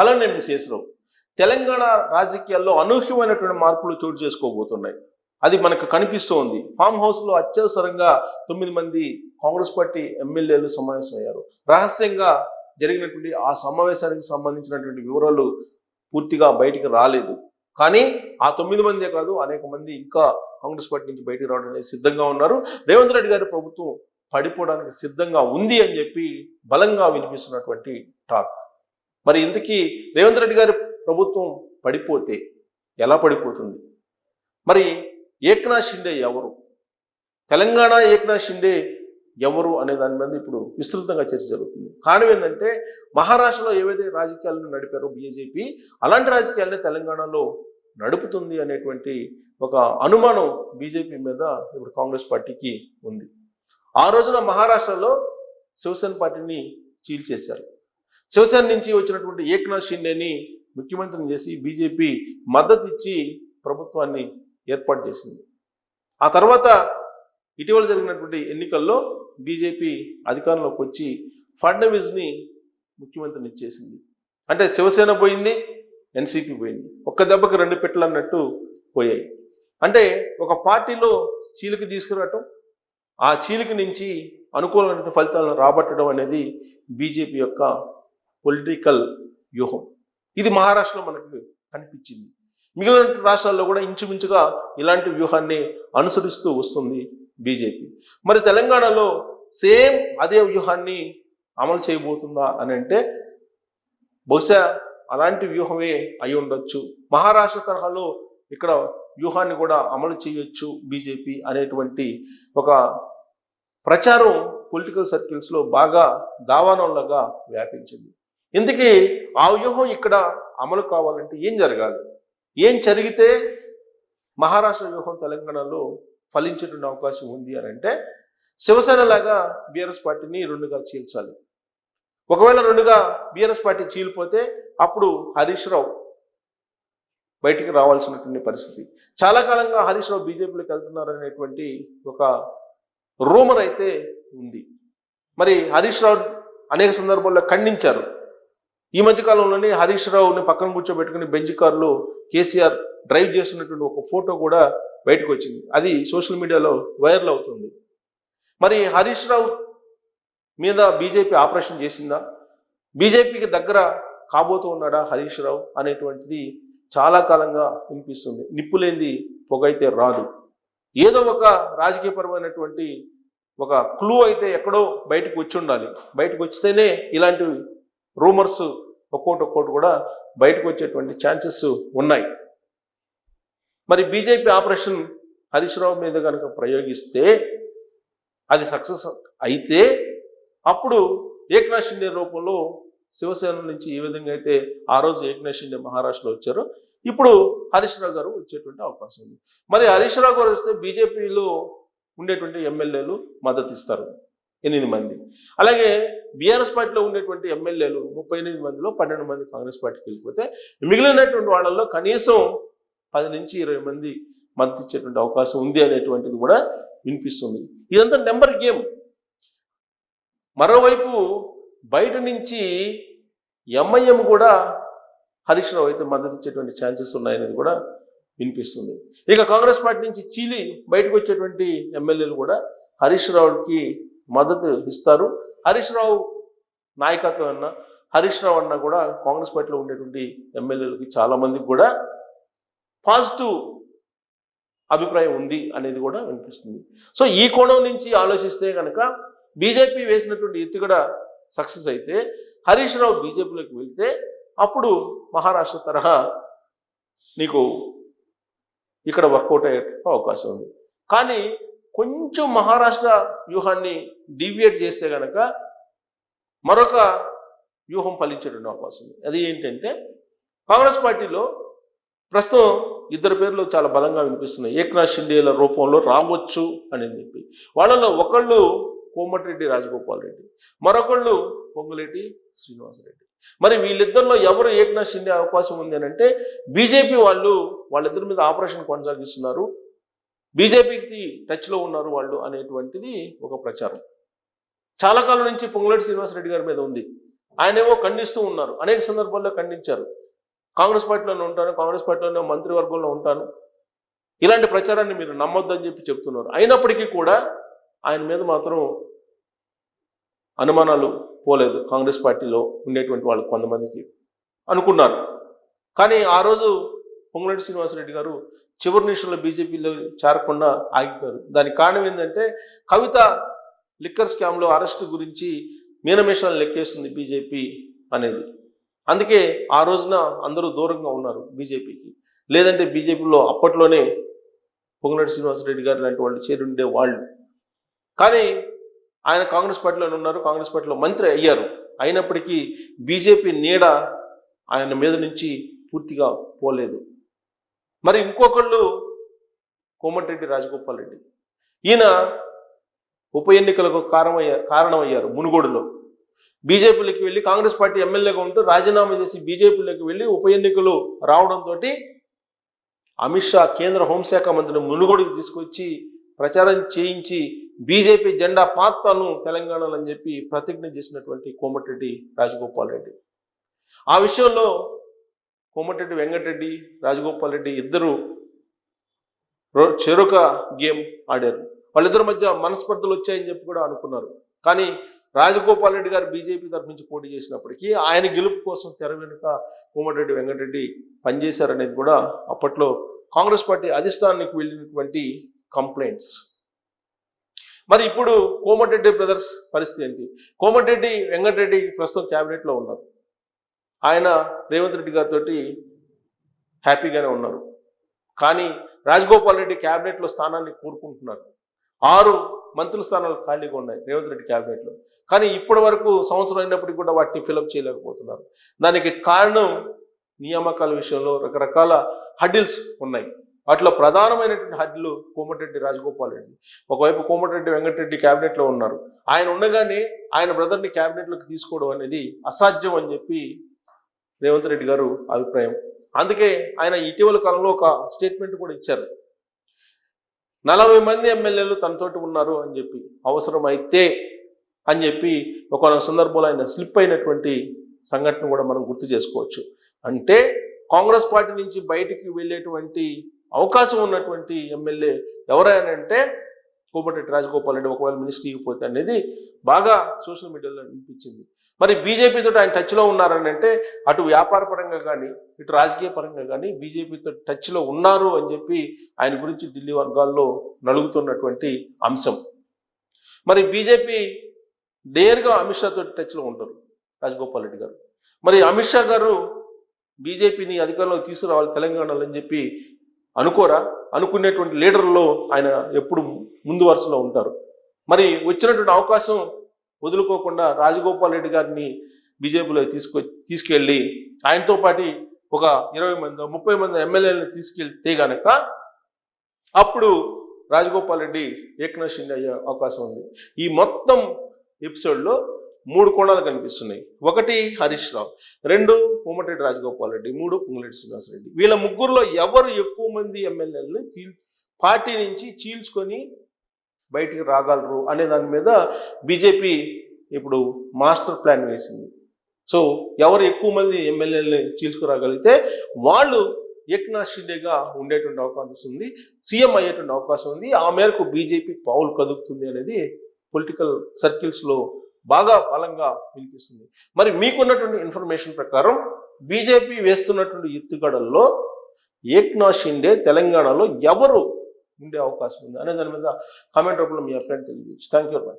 Hello నేను శేషరావు తెలంగాణ రాజకీయాల్లో అనూహ్యమైనటువంటి మార్పులు చోటు చేసుకోబోతున్నాయి. అది మనకు కనిపిస్తోంది. ఫామ్ హౌస్లో అత్యవసరంగా తొమ్మిది మంది కాంగ్రెస్ పార్టీ ఎమ్మెల్యేలు సమావేశమయ్యారు. రహస్యంగా జరిగినటువంటి ఆ సమావేశానికి సంబంధించినటువంటి వివరాలు పూర్తిగా బయటికి రాలేదు. కానీ ఆ తొమ్మిది మందే కాదు అనేక మంది ఇంకా కాంగ్రెస్ పార్టీ నుంచి బయటికి రావడానికి సిద్ధంగా ఉన్నారు. రేవంత్ రెడ్డి గారి ప్రభుత్వం పడిపోవడానికి సిద్ధంగా ఉంది అని చెప్పి బలంగా వినిపిస్తున్నటువంటి టాక్. మరి ఇంతకీ రేవంత్ రెడ్డి గారి ప్రభుత్వం పడిపోతే ఎలా పడిపోతుంది? మరి ఏక్నాథ్ షిండే ఎవరు? తెలంగాణ ఏక్నాథ్ షిండే ఎవరు అనే దాని మీద ఇప్పుడు విస్తృతంగా చర్చ జరుగుతుంది. కారణం ఏంటంటే మహారాష్ట్రలో ఏవైతే రాజకీయాలను నడిపారో బీజేపీ అలాంటి రాజకీయాలనే తెలంగాణలో నడుపుతుంది అనేటువంటి ఒక అనుమానం బీజేపీ మీద ఇప్పుడు కాంగ్రెస్ పార్టీకి ఉంది. ఆ రోజున మహారాష్ట్రలో శివసేన పార్టీని చీల్చేశారు. శివసేన నుంచి వచ్చినటువంటి ఏక్నాథ్ షిండేని ముఖ్యమంత్రిని చేసి బీజేపీ మద్దతు ఇచ్చి ప్రభుత్వాన్ని ఏర్పాటు చేసింది. ఆ తర్వాత ఇటీవల జరిగినటువంటి ఎన్నికల్లో బీజేపీ అధికారంలోకి వచ్చి ఫడ్నవీస్ని ముఖ్యమంత్రిని చేసింది అంటే శివసేన పోయింది ఎన్సీపీ పోయింది. ఒక్క దెబ్బకి రెండు పెట్టలు అన్నట్టు పోయాయి. అంటే ఒక పార్టీలో చీలిక తీసుకురావటం ఆ చీలిక నుంచి అనుకూలమైన ఫలితాలను రాబట్టడం అనేది బీజేపీ యొక్క పొలిటికల్ వ్యూహం. ఇది మహారాష్ట్రలో మనకు కనిపించింది. మిగిలిన రాష్ట్రాల్లో కూడా ఇంచుమించుగా ఇలాంటి వ్యూహాన్ని అనుసరిస్తూ వస్తుంది బీజేపీ. మరి తెలంగాణలో సేమ్ అదే వ్యూహాన్ని అమలు చేయబోతుందా అని అంటే బహుశా అలాంటి వ్యూహమే అయి ఉండొచ్చు. మహారాష్ట్ర తరహాలో ఇక్కడ వ్యూహాన్ని కూడా అమలు చేయొచ్చు బీజేపీ అనేటువంటి ఒక ప్రచారం పొలిటికల్ సర్కిల్స్లో బాగా దావానంలాగా వ్యాపించింది. ఇందుకే ఆ వ్యూహం ఇక్కడ అమలు కావాలంటే ఏం జరగాలి? ఏం జరిగితే మహారాష్ట్ర వ్యూహం తెలంగాణలో ఫలించేటువంటి అవకాశం ఉంది అని అంటే శివసేన లాగా బీఆర్ఎస్ పార్టీని రెండుగా చీల్చాలి. ఒకవేళ రెండుగా బీఆర్ఎస్ పార్టీ చీలిపోతే అప్పుడు హరీష్ రావు బయటికి రావాల్సినటువంటి పరిస్థితి. చాలా కాలంగా హరీష్ రావు బీజేపీలోకి వెళ్తున్నారు అనేటువంటి ఒక రూమర్ అయితే ఉంది. మరి హరీష్ రావు అనేక సందర్భాల్లో ఖండించారు. ఈ మధ్య కాలంలోనే హరీష్ రావుని పక్కన కూర్చోబెట్టుకుని బెంచ్ కారులో కేసీఆర్ డ్రైవ్ చేస్తున్నటువంటి ఒక ఫోటో కూడా బయటకు వచ్చింది. అది సోషల్ మీడియాలో వైరల్ అవుతుంది. మరి హరీష్ రావు మీద బీజేపీ ఆపరేషన్ చేసిందా? బీజేపీకి దగ్గర కాబోతూ ఉన్నాడా హరీష్ రావు అనేటువంటిది చాలా కాలంగా వినిపిస్తుంది. నిప్పులేంది పొగైతే రాదు. ఏదో ఒక రాజకీయపరమైనటువంటి ఒక క్లూ అయితే ఎక్కడో బయటకు వచ్చి ఉండాలి. బయటకు వచ్చితేనే ఇలాంటివి రూమర్స్ ఒక్కోటి ఒక్కోటి కూడా బయటకు వచ్చేటువంటి ఛాన్సెస్ ఉన్నాయి. మరి బీజేపీ ఆపరేషన్ హరీష్ రావు మీద కనుక ప్రయోగిస్తే అది సక్సెస్ అయితే అప్పుడు ఏకనాథ్ షిండే రూపంలో శివసేన నుంచి ఏ విధంగా అయితే ఆ రోజు ఏకనాథ్ షిండే మహారాష్ట్రలో వచ్చారో. ఇప్పుడు హరీష్ రావు గారు వచ్చేటువంటి అవకాశం ఉంది. మరి హరీష్ రావు గారు వస్తే బీజేపీలో ఉండేటువంటి ఎమ్మెల్యేలు మద్దతు ఇస్తారు. ఎనిమిది మంది. అలాగే బీఆర్ఎస్ పార్టీలో ఉండేటువంటి ఎమ్మెల్యేలు ముప్పై ఎనిమిది మందిలో పన్నెండు మంది కాంగ్రెస్ పార్టీకి వెళ్ళిపోతే మిగిలినటువంటి వాళ్ళల్లో కనీసం పది నుంచి ఇరవై మంది మద్దతు ఇచ్చేటువంటి అవకాశం ఉంది అనేటువంటిది కూడా వినిపిస్తుంది. ఇదంతా నెంబర్ గేమ్. మరోవైపు బయట నుంచి ఎంఐఎం కూడా హరీష్ రావు అయితే మద్దతు ఇచ్చేటువంటి ఛాన్సెస్ ఉన్నాయనేది కూడా వినిపిస్తుంది. ఇక కాంగ్రెస్ పార్టీ నుంచి చీలి బయటకు వచ్చేటువంటి ఎమ్మెల్యేలు కూడా హరీష్ రావుకి మద్దతు ఇస్తారు. హరీష్ రావు నాయకత్వం అన్న హరీష్ రావు అన్న కూడా కాంగ్రెస్ పార్టీలో ఉండేటువంటి ఎమ్మెల్యేలకి చాలా మందికి కూడా పాజిటివ్ అభిప్రాయం ఉంది అనేది కూడా వినిపిస్తుంది. సో ఈ కోణం నుంచి ఆలోచిస్తే కనుక బీజేపీ వేసినటువంటి ఎత్తుగడ సక్సెస్ అయితే హరీష్ రావు బీజేపీలోకి వెళ్తే అప్పుడు మహారాష్ట్ర తరహా నీకు ఇక్కడ వర్కౌట్ అయ్యే అవకాశం ఉంది. కానీ కొంచెం మహారాష్ట్ర వ్యూహాన్ని డీవియేట్ చేస్తే కనుక మరొక వ్యూహం ఫలించేటువంటి అవకాశం ఉంది. అది ఏంటంటే కాంగ్రెస్ పార్టీలో ప్రస్తుతం ఇద్దరు పేర్లు చాలా బలంగా వినిపిస్తున్నాయి. ఏక్నాథ్ షిండేల రూపంలో రావచ్చు అని చెప్పి. వాళ్ళలో ఒకళ్ళు కోమటిరెడ్డి రాజగోపాల్ రెడ్డి. మరొకళ్ళు పొంగులేటి శ్రీనివాసరెడ్డి మరి వీళ్ళిద్దరిలో ఎవరు ఏక్నాథ్ షిండే అవకాశం ఉంది అని అంటే బీజేపీ వాళ్ళు వాళ్ళిద్దరి మీద ఆపరేషన్ కొనసాగిస్తున్నారు. బీజేపీకి టచ్లో ఉన్నారు వాళ్ళు అనేటువంటిది ఒక ప్రచారం. చాలా కాలం నుంచి పొంగులేటి శ్రీనివాసరెడ్డి గారి మీద ఉంది. ఆయనేమో ఖండిస్తూ ఉన్నారు. అనేక సందర్భాల్లో ఖండించారు. కాంగ్రెస్ పార్టీలోనే ఉంటాను కాంగ్రెస్ పార్టీలోనే మంత్రివర్గంలో ఉంటాను. ఇలాంటి ప్రచారాన్ని మీరు నమ్మొద్దని చెప్పి చెప్తున్నారు. అయినప్పటికీ కూడా ఆయన మీద మాత్రం అనుమానాలు పోలేదు. కాంగ్రెస్ పార్టీలో ఉండేటువంటి వాళ్ళు కొంతమందికి అనుకున్నారు. కానీ ఆ రోజు పొంగులేటి శ్రీనివాసరెడ్డి గారు చివరి నిమిషంలో బీజేపీలో చేరకుండా ఆగిపోయారు. దానికి కారణం ఏంటంటే కవిత లిక్కర్ స్కామ్లో అరెస్ట్ గురించి మీనమేషాలు లెక్కేస్తుంది బీజేపీ అనేది. అందుకే ఆ రోజున అందరూ దూరంగా ఉన్నారు బీజేపీకి. లేదంటే బీజేపీలో అప్పట్లోనే పొంగులేటి శ్రీనివాసరెడ్డి గారు లాంటి వాళ్ళు చేరుండే వాళ్ళు. కానీ ఆయన కాంగ్రెస్ పార్టీలోనే ఉన్నారు కాంగ్రెస్ పార్టీలో మంత్రి అయ్యారు. అయినప్పటికీ బీజేపీ నీడ ఆయన మీద నుంచి పూర్తిగా పోలేదు. మరి ఇంకొకళ్ళు కోమటిరెడ్డి రాజగోపాల్ రెడ్డి. ఈయన ఉప ఎన్నికలకు కారణమయ్యా కారణమయ్యారు మునుగోడులో. బీజేపీలోకి వెళ్ళి కాంగ్రెస్ పార్టీ ఎమ్మెల్యేగా ఉంటూ రాజీనామా చేసి బీజేపీలోకి వెళ్ళి ఉప ఎన్నికలు రావడంతో అమిత్ షా కేంద్ర హోంశాఖ మంత్రిని మునుగోడుకు తీసుకొచ్చి ప్రచారం చేయించి బీజేపీ జెండా పాత్రను తెలంగాణలో అని చెప్పి ప్రతిజ్ఞ చేసినటువంటి కోమటిరెడ్డి రాజగోపాల్ రెడ్డి. ఆ విషయంలో కోమటిరెడ్డి వెంకటరెడ్డి రాజగోపాల్ రెడ్డి ఇద్దరు రో- చెరొక గేమ్ ఆడారు. వాళ్ళిద్దరి మధ్య మనస్పర్ధలు వచ్చాయని చెప్పి కూడా అనుకున్నారు. కానీ రాజగోపాల్ రెడ్డి గారు బీజేపీ తరఫు నుంచి పోటీ చేసినప్పటికీ ఆయన గెలుపు కోసం తెర వెనుక కోమటిరెడ్డి వెంకటరెడ్డి పనిచేశారనేది కూడా అప్పట్లో కాంగ్రెస్ పార్టీ అధిష్టానానికి వెళ్ళినటువంటి కంప్లైంట్స్. మరి ఇప్పుడు కోమటిరెడ్డి బ్రదర్స్ పరిస్థితి ఏంటి? కోమటిరెడ్డి వెంకటరెడ్డి ప్రస్తుతం క్యాబినెట్లో ఉన్నారు. ఆయన రేవంత్ రెడ్డి గారితో హ్యాపీగానే ఉన్నారు. కానీ రాజగోపాల్ రెడ్డి క్యాబినెట్లో స్థానాన్ని కోరుకుంటున్నారు. ఆరు మంత్రుల స్థానాలు ఖాళీగా ఉన్నాయి రేవంత్ రెడ్డి క్యాబినెట్లో. కానీ ఇప్పటి వరకు సంవత్సరం అయినప్పటికీ కూడా వాటిని ఫిలప్ చేయలేకపోతున్నారు. దానికి కారణం నియామకాల విషయంలో రకరకాల హడిల్స్ ఉన్నాయి. వాటిలో ప్రధానమైనటువంటి హడ్లు కోమటిరెడ్డి రాజగోపాల్ రెడ్డి. ఒకవైపు కోమటిరెడ్డి వెంకటరెడ్డి క్యాబినెట్లో ఉన్నారు. ఆయన ఉండగానే ఆయన బ్రదర్ని క్యాబినెట్లోకి తీసుకోవడం అనేది అసాధ్యం అని చెప్పి రేవంత్ రెడ్డి గారు అభిప్రాయం. అందుకే ఆయన ఇటీవల కాలంలో ఒక స్టేట్మెంట్ కూడా ఇచ్చారు. నలభై మంది ఎమ్మెల్యేలు తనతోటి ఉన్నారు అని చెప్పి అవసరమైతే అని చెప్పి ఒక సందర్భంలో ఆయన స్లిప్ అయినటువంటి సంఘటన కూడా మనం గుర్తు చేసుకోవచ్చు. అంటే కాంగ్రెస్ పార్టీ నుంచి బయటికి వెళ్ళేటువంటి అవకాశం ఉన్నటువంటి ఎమ్మెల్యే ఎవరైనా అంటే కోమటిరెడ్డి రాజగోపాల్ రెడ్డి ఒకవేళ మినిస్ట్రీకి పోతే అనేది బాగా సోషల్ మీడియాలో అనిపించింది. మరి బీజేపీతో ఆయన టచ్లో ఉన్నారని అంటే అటు వ్యాపార పరంగా కానీ ఇటు రాజకీయ పరంగా కానీ బీజేపీతో టచ్లో ఉన్నారు అని చెప్పి ఆయన గురించి ఢిల్లీ వర్గాల్లో నలుగుతున్నటువంటి అంశం. మరి బీజేపీ డేర్గా అమిత్ షాతో టచ్లో ఉంటారు రాజగోపాల్ రెడ్డి గారు. మరి అమిత్ షా గారు బీజేపీని అధికారంలోకి తీసుకురావాలి తెలంగాణలో అని చెప్పి అనుకోరా? అనుకునేటువంటి లీడర్లో ఆయన ఎప్పుడు ముందు వరుసలో ఉంటారు. మరి వచ్చినటువంటి అవకాశం వదులుకోకుండా రాజగోపాల్ రెడ్డి గారిని బీజేపీలో తీసుకొ తీసుకెళ్ళి ఆయనతో పాటు ఒక ఇరవై మంది ముప్పై మంది ఎమ్మెల్యేలను తీసుకెళ్తే గనక అప్పుడు రాజగోపాల్ రెడ్డి ఏకనాథ్ షిండే అయ్యే అవకాశం ఉంది. ఈ మొత్తం ఎపిసోడ్లో మూడు కోణాలు కనిపిస్తున్నాయి. ఒకటి హరీష్ రావు రెండు కోమటిరెడ్డి రాజగోపాల్ రెడ్డి మూడు పొంగులేటి శ్రీనివాసరెడ్డి వీళ్ళ ముగ్గురులో ఎవరు ఎక్కువ మంది ఎమ్మెల్యేలను పార్టీ నుంచి చీల్చుకొని బయటికి రాగలరు అనే దాని మీద బీజేపీ ఇప్పుడు మాస్టర్ ప్లాన్ వేసింది. సో ఎవరు ఎక్కువ మంది ఎమ్మెల్యేలని చీల్చుకురాగలిగితే వాళ్ళు ఏక్నాథ్ షిండేగా ఉండేటువంటి అవకాశం ఉంది సీఎం అయ్యేటువంటి అవకాశం ఉంది. ఆ మేరకు బీజేపీ పావులు కదుపుతుంది అనేది పొలిటికల్ సర్కిల్స్లో బాగా బలంగా వినిపిస్తుంది. మరి మీకున్నటువంటి ఇన్ఫర్మేషన్ ప్రకారం బీజేపీ వేస్తున్నటువంటి ఎత్తుగడల్లో ఏక్నాథ్ షిండే తెలంగాణలో ఎవరు ఉండే అవకాశం ఉంది అనే దాని మీద కామెంట్ రూపంలో మీ అభిప్రాయం తెలియజేయచ్చు. Thank you very much